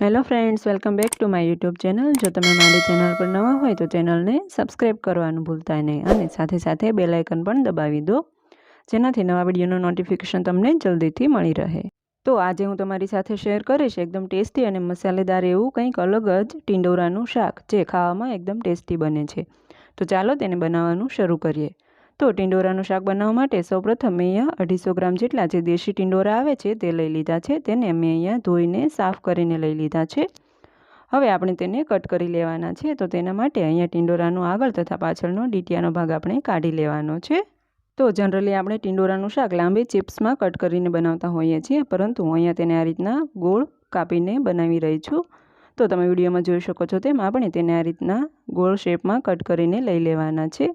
Hello friends welcome back to my YouTube channel જો તમે મારી ચેનલ પર નવા હોય તો ચેનલને સબસ્ક્રાઈબ કરવાનું ભૂલતા નહીં અને સાથે સાથે બેલ આઇકન પણ દબાવી દો, જેનાથી નવા વિડીયોનું નોટિફિકેશન તમને જલ્દીથી મળી રહે. તો આજે હું તમારી સાથે શેર કરીશ એકદમ ટેસ્ટી અને મસાલેદાર એવું કંઈક અલગ જ ટીંડોરાનું શાક, જે ખાવામાં એકદમ ટેસ્ટી બને છે. તો ચાલો તેને બનાવવાનું શરૂ કરીએ. તો ટિંડોરાનું શાક બનાવવા માટે સૌપ્રથમ મેં અહીંયા અઢીસો ગ્રામ જેટલા જે દેશી ટિંડોરા આવે છે તે લઈ લીધા છે. તેને મેં અહીંયા ધોઈને સાફ કરીને લઈ લીધા છે. હવે આપણે તેને કટ કરી લેવાના છે. તો તેના માટે અહીંયા ટિંડોરાનું આગળ તથા પાછળનો ડીટીયાનો ભાગ આપણે કાઢી લેવાનો છે. તો જનરલી આપણે ટિંડોરાનું શાક લાંબી ચિપ્સમાં કટ કરીને બનાવતા હોઈએ છીએ, પરંતુ હું અહીંયા તેને આ રીતના ગોળ કાપીને બનાવી રહી છું. તો તમે વિડીયોમાં જોઈ શકો છો તેમ આપણે તેને આ રીતના ગોળ શેપમાં કટ કરીને લઈ લેવાના છે.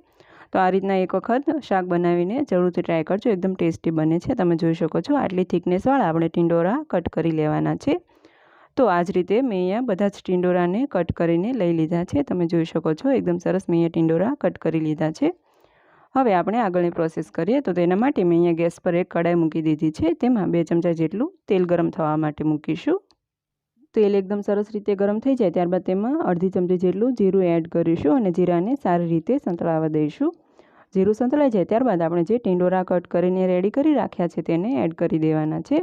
તો આ રીતના એક વખત શાક બનાવીને જરૂરથી ટ્રાય કરજો. એકદમ ટેસ્ટી બને છે. તમે જોઈ શકો છો આટલી થિકનેસવાળા આપણે ટીંડોરા કટ કરી લેવાના છે. તો આ જ રીતે મેં અહીંયા બધા જ ટીંડોરાને કટ કરીને લઈ લીધા છે. તમે જોઈ શકો છો એકદમ સરસ મેં અહીંયા ટીંડોરા કટ કરી લીધા છે. હવે આપણે આગળની પ્રોસેસ કરીએ. તો તેના માટે મેં અહીંયા ગેસ પર એક કડાઈ મૂકી દીધી છે. તેમાં બે ચમચા જેટલું તેલ ગરમ થવા માટે મૂકીશું. તેલ એકદમ સરસ રીતે ગરમ થઈ જાય. ત્યારબાદ તેમાં અડધી ચમચી જેટલું જીરું એડ કરીશું અને જીરાને સારી રીતે સંતળાવા દઈશું. જીરું સંતળાઈ જાય ત્યારબાદ આપણે જે ટીંડોરા કટ કરીને રેડી કરી રાખ્યા છે તેને એડ કરી દેવાના છે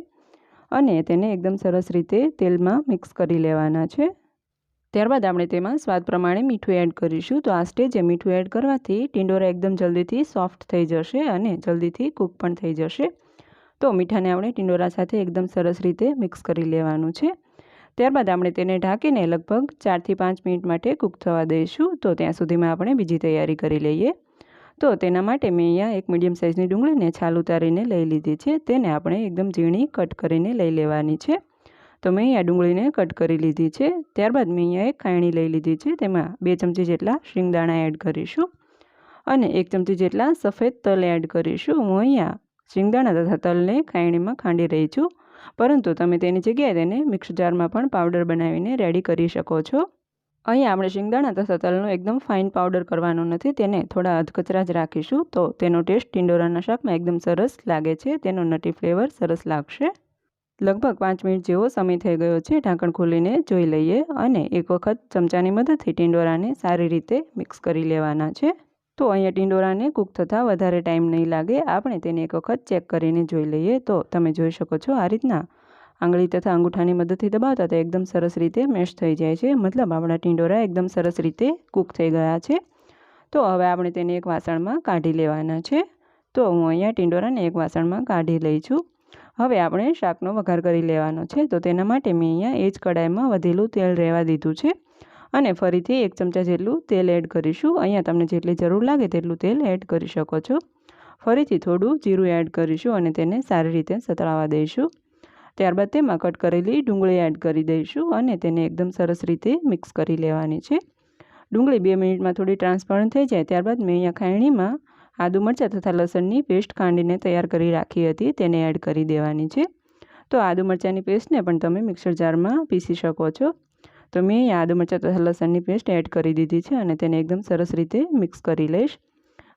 અને તેને એકદમ સરસ રીતે તેલમાં મિક્સ કરી લેવાના છે. ત્યારબાદ આપણે તેમાં સ્વાદ પ્રમાણે મીઠું એડ કરીશું. તો આ સ્ટેજે મીઠું એડ કરવાથી ટીંડોરા એકદમ જલ્દીથી સોફ્ટ થઈ જશે અને જલ્દીથી કૂક પણ થઈ જશે. તો મીઠાને આપણે ટીંડોરા સાથે એકદમ સરસ રીતે મિક્સ કરી લેવાનું છે. ત્યારબાદ આપણે તેને ઢાંકીને લગભગ ચારથી પાંચ મિનિટ માટે કૂક થવા દઈશું. તો ત્યાં સુધીમાં આપણે બીજી તૈયારી કરી લઈએ. તો તેના માટે મેં અહીંયા એક મીડિયમ સાઇઝની ડુંગળીને છાલ ઉતારીને લઈ લીધી છે. તેને આપણે એકદમ ઝીણી કટ કરીને લઈ લેવાની છે. તો મેં અહીંયા ડુંગળીને કટ કરી લીધી છે. ત્યારબાદ મેં અહીંયા એક ખાયણી લઈ લીધી છે. તેમાં બે ચમચી જેટલા શિંગદાણા એડ કરીશું અને એક ચમચી જેટલા સફેદ તલ એડ કરીશું. હું અહીંયા શિંગદાણા તથા તલને ખાયણીમાં ખાંડી રહી છું. પરંતુ તમે તેની જગ્યાએ તેને મિક્સ જારમાં પણ પાવડર બનાવીને રેડી કરી શકો છો. અહીંયા આપણે શિંગદાણા તથા તલનો એકદમ ફાઇન પાવડર કરવાનો નથી, તેને થોડા અધકચરા જ રાખીશું. તો તેનો ટેસ્ટ ટિંડોરાના શાકમાં એકદમ સરસ લાગે છે, તેનો નટી ફ્લેવર સરસ લાગશે. લગભગ પાંચ મિનિટ જેવો સમય થઈ ગયો છે, ઢાંકણ ખોલીને જોઈ લઈએ અને એક વખત ચમચાની મદદથી ટિંડોરાને સારી રીતે મિક્સ કરી લેવાના છે. તો અહીંયા ટિંડોરાને કૂક થતાં વધારે ટાઈમ નહીં લાગે, આપણે તેને એક વખત ચેક કરીને જોઈ લઈએ. તો તમે જોઈ શકો છો આ રીતના આંગળી તથા અંગૂઠાની મદદથી દબાવતા તે એકદમ સરસ રીતે મેશ થઈ જાય છે. મતલબ આપણા ટીંડોરા એકદમ સરસ રીતે કૂક થઈ ગયા છે. તો હવે આપણે તેને એક વાસણમાં કાઢી લેવાના છે. તો હું અહીંયા ટીંડોરાને એક વાસણમાં કાઢી લઈ છું. હવે આપણે શાકનો વઘાર કરી લેવાનો છે. તો તેના માટે મેં અહીંયા એ જ કડાઈમાં વધેલું તેલ રહેવા દીધું છે. અને ફરીથી એક ચમચા જેટલું તેલ એડ કરીશું. અહીંયા તમને જેટલી જરૂર લાગે તેટલું તેલ એડ કરી શકો છો. ફરીથી થોડું જીરું એડ કરીશું અને તેને સારી રીતે સતળાવા દઈશું. ત્યારબાદ તેમાં કટ કરેલી ડુંગળી એડ કરી દઈશું અને તેને એકદમ સરસ રીતે મિક્સ કરી લેવાની છે. ડુંગળી બે મિનિટમાં થોડી ટ્રાન્સપરન્ટ થઈ જાય, ત્યારબાદ મેં અહીંયા ખાયણીમાં આદુ મરચાં તથા લસણની પેસ્ટ ખાંડીને તૈયાર કરી રાખી હતી, તેને એડ કરી દેવાની છે. તો આદુ મરચાંની પેસ્ટને પણ તમે મિક્સર જારમાં પીસી શકો છો. તો મેં આદુ મરચાં તથા લસણની પેસ્ટ એડ કરી દીધી છે અને તેને એકદમ સરસ રીતે મિક્સ કરી લઈશ.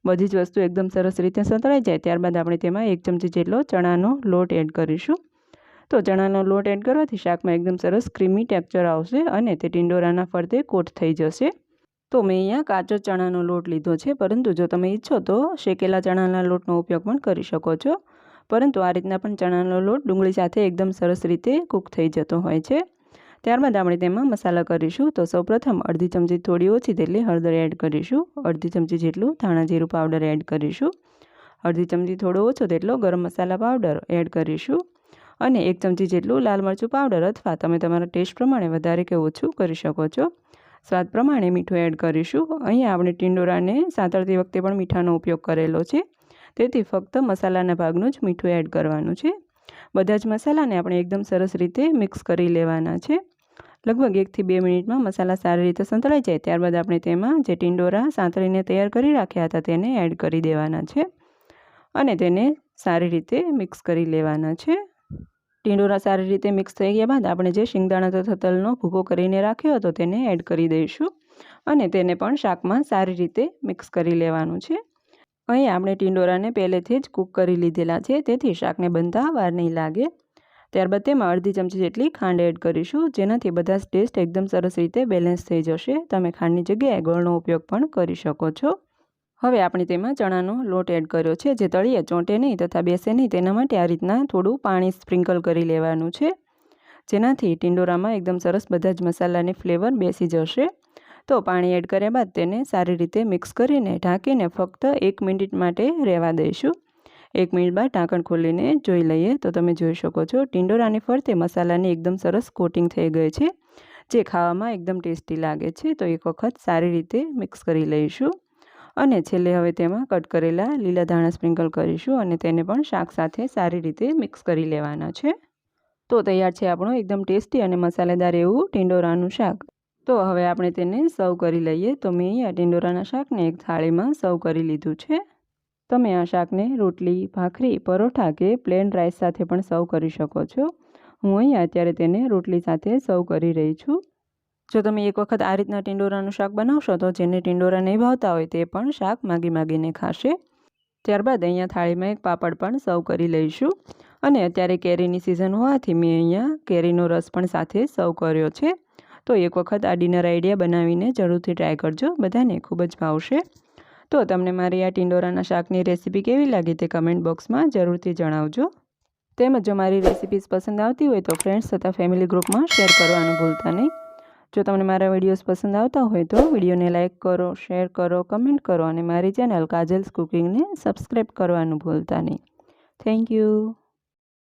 બધી જ વસ્તુ એકદમ સરસ રીતે સંતળાઈ જાય, ત્યારબાદ આપણે તેમાં એક ચમચી જેટલો ચણાનો લોટ એડ કરીશું. તો ચણાનો લોટ એડ કરવાથી શાકમાં એકદમ સરસ ક્રીમી ટેક્ચર આવશે અને તે ટિંડોરાના ફરતે કોટ થઈ જશે. તો મેં અહીંયા કાચો ચણાનો લોટ લીધો છે, પરંતુ જો તમે ઈચ્છો તો શેકેલા ચણાના લોટનો ઉપયોગ પણ કરી શકો છો. પરંતુ આ રીતના પણ ચણાનો લોટ ડુંગળી સાથે એકદમ સરસ રીતે કૂક થઈ જતો હોય છે. ત્યારબાદ આપણે તેમાં મસાલા કરીશું. તો સૌપ્રથમ અડધી ચમચી થોડી ઓછી તેટલી હળદર એડ કરીશું. અડધી ચમચી જેટલું ધાણા જીરું પાવડર એડ કરીશું. અડધી ચમચી થોડો ઓછો તેટલો ગરમ મસાલા પાવડર એડ કરીશું. અને એક ચમચી જેટલું લાલ મરચું પાવડર અથવા તમે તમારા ટેસ્ટ પ્રમાણે વધારે કે ઓછું કરી શકો છો. સ્વાદ પ્રમાણે મીઠું એડ કરીશું. અહીંયા આપણે ટીંડોરાને સાંતળતી વખતે પણ મીઠાનો ઉપયોગ કરેલો છે. તેથી ફક્ત મસાલાના ભાગનું જ મીઠું એડ કરવાનું છે. બધા જ મસાલાને આપણે એકદમ સરસ રીતે મિક્સ કરી લેવાના છે. લગભગ એકથી બે મિનિટમાં મસાલા સારી રીતે સંતળાઈ જાય. ત્યારબાદ આપણે તેમાં જે ટીંડોરા સાંતળીને તૈયાર કરી રાખ્યા હતા તેને એડ કરી દેવાના છે. અને તેને સારી રીતે મિક્સ કરી લેવાના છે. ટીંડોરા સારી રીતે મિક્સ થઈ ગયા બાદ આપણે જે શિંગદાણા તથા તલનો ભૂકો કરીને રાખ્યો હતો તેને એડ કરી દઈશું. અને તેને પણ શાકમાં સારી રીતે મિક્સ કરી લેવાનું છે. અહીં આપણે ટીંડોરાને પહેલેથી જ કૂક કરી લીધેલા છે, તેથી શાકને બનતા વાર નહીં લાગે. ત્યારબાદ તેમાં અડધી ચમચી જેટલી ખાંડ એડ કરીશું, જેનાથી બધા જ ટેસ્ટ એકદમ સરસ રીતે બેલેન્સ થઈ જશે. તમે ખાંડની જગ્યાએ ગોળનો ઉપયોગ પણ કરી શકો છો. હવે આપણે તેમાં ચણાનો લોટ એડ કર્યો છે, જે તળીએ, ચોંટે નહીં તથા બેસે નહીં. તેના માટે આ રીતના થોડું પાણી સ્પ્રિંકલ કરી લેવાનું છે, જેનાથી ટિંડોરામાં એકદમ સરસ બધા જ મસાલાની ફ્લેવર બેસી જશે. તો પાણી એડ કર્યા બાદ તેને સારી રીતે મિક્સ કરીને ઢાંકીને ફક્ત એક મિનિટ માટે રહેવા દઈશું. એક મિનિટ બાદ ઢાંકણ ખોલીને જોઈ લઈએ. તો તમે જોઈ શકો છો, ટિંડોરાની ફરતે મસાલાની એકદમ સરસ કોટિંગ થઈ ગઈ છે, જે ખાવામાં એકદમ ટેસ્ટી લાગે છે. તો એક વખત સારી રીતે મિક્સ કરી લઈશું. અને છેલ્લે હવે તેમાં કટ કરેલા લીલા ધાણા સ્પ્રિંકલ કરીશું અને તેને પણ શાક સાથે સારી રીતે મિક્સ કરી લેવાના છે. તો તૈયાર છે આપણું એકદમ ટેસ્ટી અને મસાલેદાર એવું ટિંડોરાનું શાક. તો હવે આપણે તેને સર્વ કરી લઈએ. તો મેં અહીંયા ટિંડોરાના શાકને એક થાળીમાં સર્વ કરી લીધું છે. તમે આ શાકને રોટલી, ભાખરી, પરોઠા કે પ્લેન રાઈસ સાથે પણ સર્વ કરી શકો છો. હું અહીંયા અત્યારે તેને રોટલી સાથે સર્વ કરી રહી છું. જો તમે એક વખત આ રીતના ટિંડોરાનું શાક બનાવશો, તો જેને ટિંડોરા નહીં ભાવતા હોય તે પણ શાક માગી માગીને ખાશે. ત્યારબાદ અહીંયા થાળીમાં એક પાપડ પણ સર્વ કરી લઈશું. અને અત્યારે કેરીની સિઝન હોવાથી મેં અહીંયા કેરીનો રસ પણ સાથે સર્વ કર્યો છે. તો એક વખત આ ડિનર આઈડિયા બનાવીને જરૂરથી ટ્રાય કરજો. બધાને ખૂબ જ ભાવશે. તો તમને મારી આ ટિંડોરાના શાકની રેસીપી કેવી લાગી તે કમેન્ટ બોક્સમાં જરૂરથી જણાવજો. તેમજ જો મારી રેસીપીસ પસંદ આવતી હોય તો ફ્રેન્ડ્સ તથા ફેમિલી ગ્રુપમાં શેર કરવાનું ભૂલતા નહીં. જો તમને મારા વિડીયોઝ પસંદ આવતા હોય તો વિડીયોને લાઇક કરો, શેર કરો, કમેન્ટ કરો અને મારી ચેનલ કાજલ્સ કુકિંગને સબસ્ક્રાઈબ કરવાનું ભૂલતા નહીં. Thank you.